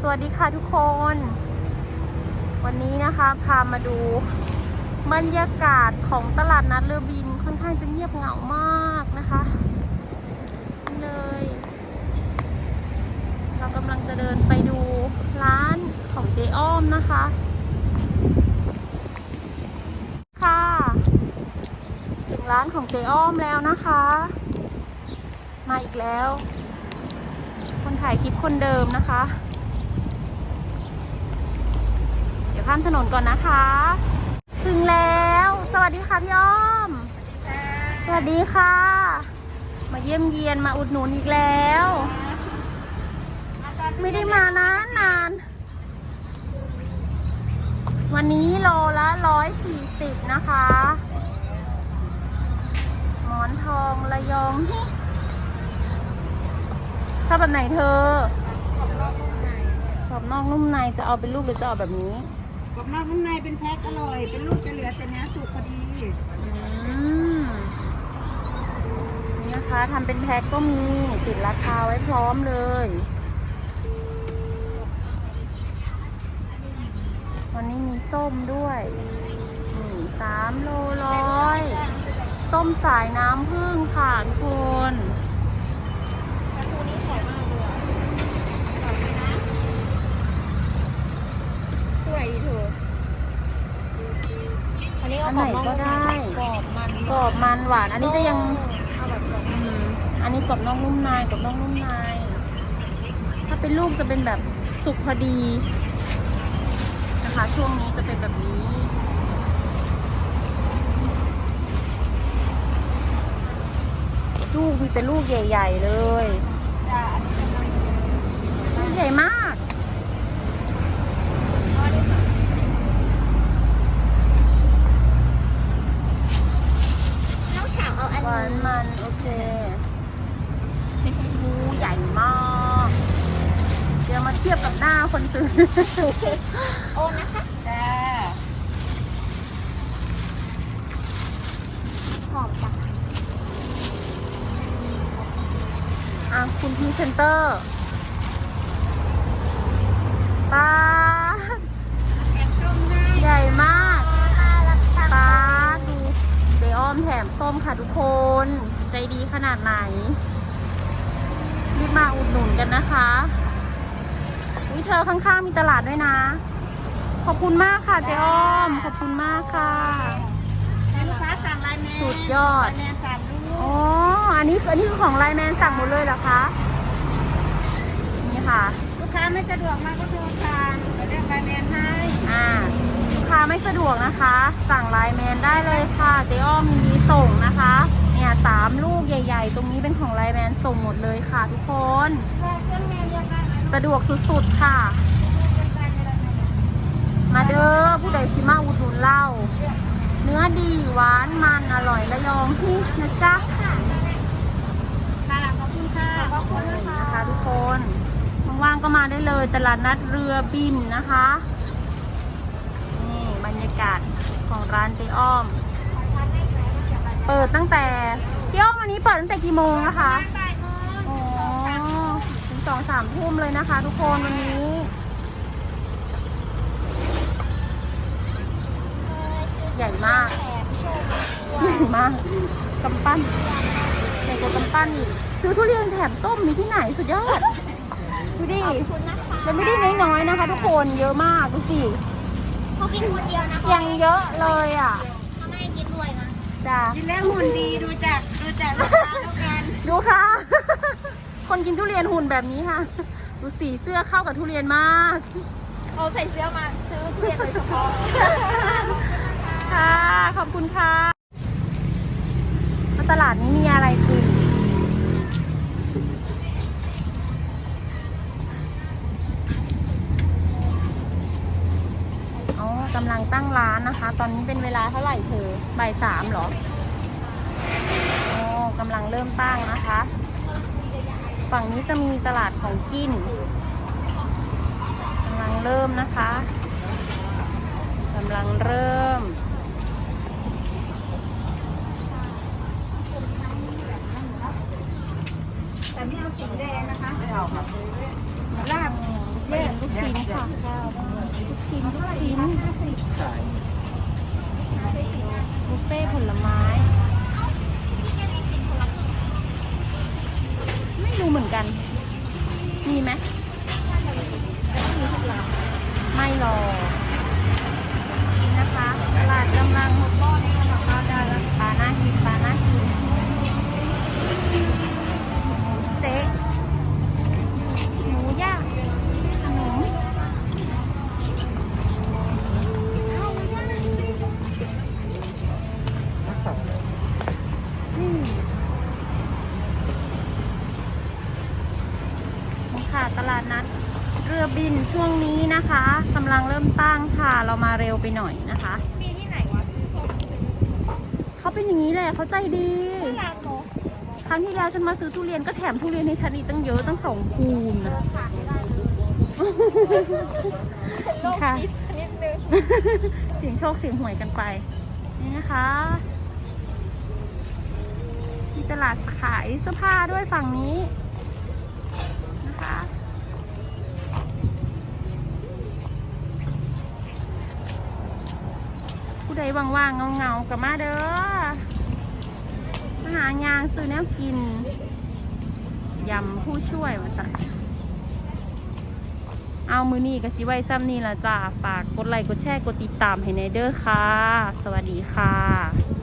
สวัสดีค่ะทุกคน วันนี้นะคะพามาดูบรรยากาศของตลาดนัดเรือบินค่อนข้างจะเงียบเหงามากนะคะนี่เลย เรากำลังจะเดินไปดูร้านของเจอ้อมนะคะ ค่ะถึงร้านของเจอ้อมแล้วนะคะ มาอีกแล้ว คนถ่ายคลิปคนเดิมนะคะ เดี๋ยว ข้ามถนนก่อนนะคะ ถึงแล้ว สวัสดีค่ะพี่อ้อม สวัสดีค่ะ มาเยี่ยมเยียนมาอุดหนุนอีกแล้ว ไม่ได้มานานนาน วันนี้โลละร้อยสี่สิบนะคะ หมอนทองระยองฮิชอบแบบไหนเธอกรอบนอกนุ่มในจะเอาเป็นลูกหรือจะเอาแบบนี้ กรอบนอกข้างในเป็นแพ็คอร่อย เป็นลูกจะเหลือแต่เนื้อสุกพอดีอืมนี่นะคะทำเป็นแพ็คก็มีติดราคาไว้พร้อมเลย วันนี้มีส้มด้วยนี่สามโลร้อย ส้มสายน้ำผึ้งค่ะทุกคน สวยดีเถอะอันนี้ อั เอา น ก ไห ร น อบนอก ก็ได้ กรอบมัน กรอบ มันหวาน อันนี้จะยังเอาแบบกรอบอืมอันนี้กรอบนอกนุ่มในกรอบนอกนุ่มใน ถ้าเป็นลูกจะเป็นแบบสุกพอดีนะคะ ช่วงนี้จะเป็นแบบนี้ ลูกมีแต่ลูกใหญ่ ๆ เลยจ้าอันนี้เป็นอะไรลูกใหญ่มาก น้องฉาวเอาอัน หวาน นี้ มัน โอเคหูใหญ่มาก เดี๋ยวมาเทียบกับหน้า คนซื้อ โอ้นะคะจ้าหอมจังอะคุณพรีเซนเตอร์ปลาแกงส้มให้ใหญ่มากน่ารักจังปลาดูเดอ้อมแถมส้มค่ะทุกคน ใจดีขนาดไหน รีบมาอุดหนุนกันนะคะ วิเธอข้างๆมีตลาดด้วยนะ ขอบคุณมากค่ะเจอ้อม ขอบคุณมากค่ะให้ลูกค้าสั่งไลน์แมนสุดยอดไลน์แมนสามลูอ๋อกอันนี้อันนี้คือของไลน์แมนสั่งหมดเลยเหรอคะ นี่ค่ะ ลูกค้าไม่สะดวกมากก็โทรสั่งเดี๋ยวเรียกไลน์แมนให้ อ่า ลูกค้าไม่สะดวกนะคะ สั่งไลน์แมนได้เลยค่ะเจอ้อมมีส่งนะคะ เนี่ยสามลูกใหญ่ ๆ ตรงนี้เป็นของไลน์แมนส่งหมดเลยค่ะทุกคน สะดวกสุดๆค่ะ มาเด้อผู้ใดสิมาอุดหนุนเหล้าเนื้อดีหวานมันอร่อยระยองที่นะจ๊ะน่ารักขอบคุณค่ะขอบคุณนะนี่คะนะคะทุกคนว่างๆก็มาได้เลยตลาดนัดเรือบินนะคะ นี่บรรยากาศของร้านเจ๊อ้อม เปิดตั้งแต่เจ๊อ้อมวันนี้เปิดตั้งแต่กี่โมงนะคะ บ่ายโมง อ๋อถึงส องสามทุ่มเลยนะคะ ทุกคนวันนี้ ใหญ่มากแถมชมใหญ่มากกำปั้นใหญ่กว่ากำปั้นอีกซื้อทุเรียนแถมส้มมีที่ไหนสุดยอดดูดิขอบคุณนะคะแล้วไม่ได้น้อยๆนะคะ ทุกคนเยอะมากดูสิเขากินคนเดียวนะยังเยอะเลยอะถ้าไม่กินด้วยนะจ้ากินแล้วหุ่นดีดูจากดูจากลูกค้าแล้วกันดูค่ะ คนกินทุเรียนหุ่นแบบนี้ค่ะ ดูสีเสื้อเข้ากับทุเรียนมาก เขาใส่เสื้อมาซื้อทุเรียนโดยเฉพาะ ค่ะ ขอบคุณค่ะแล้วตลาดนี้มีอะไรกินอ๋อกำลังตั้งร้านนะคะ ตอนนี้เป็นเวลาเท่าไหร่เธอบ่ายสามเหรออ๋อกำลังเริ่มตั้งนะคะ ฝั่งนี้จะมีตลาดของกินกำลังเริ่มนะคะกำลังเริ่ม แต่ไม่เอาสีแดงนะคะเอาค่ะลาบเล่นลูกชิ้นค่ะลูกชิ้นลูกชิ้นขายบุฟเฟ่ต์ผลไม้ ไม่รู้เหมือน กัน มีไหมำลังเริ่มตั้งค่ะ เรามาเร็วไปหน่อยนะคะมีที่ไหนวะซื้อส้มเขาเป็นอย่างนี้แหละเขาใจดีร้านโมครั้งที่แล้วฉันมาซื้อทุเรียนก็แถมทุเรียนให้ฉันอีกตั้งเยอะตั้งสองคูณนะ ขาดไม่ได้ค่ะชนิดนึงเสียงโชคเสียงหวยกันไป นี่นะคะมีตลาดขายเสื้อผ้าด้วยฝั่งนี้นะคะ ใดว่างๆเงาๆกับมาเด้อมาหายางซื้อแนวกินยำผู้ช่วยมาสั่เอามือนี่กับสิไว้ซ้ำนี่ละจ้า ฝากกดไลค์กดแชร์กดติดตามให้ในเด้อค่ะ สวัสดีค่ะ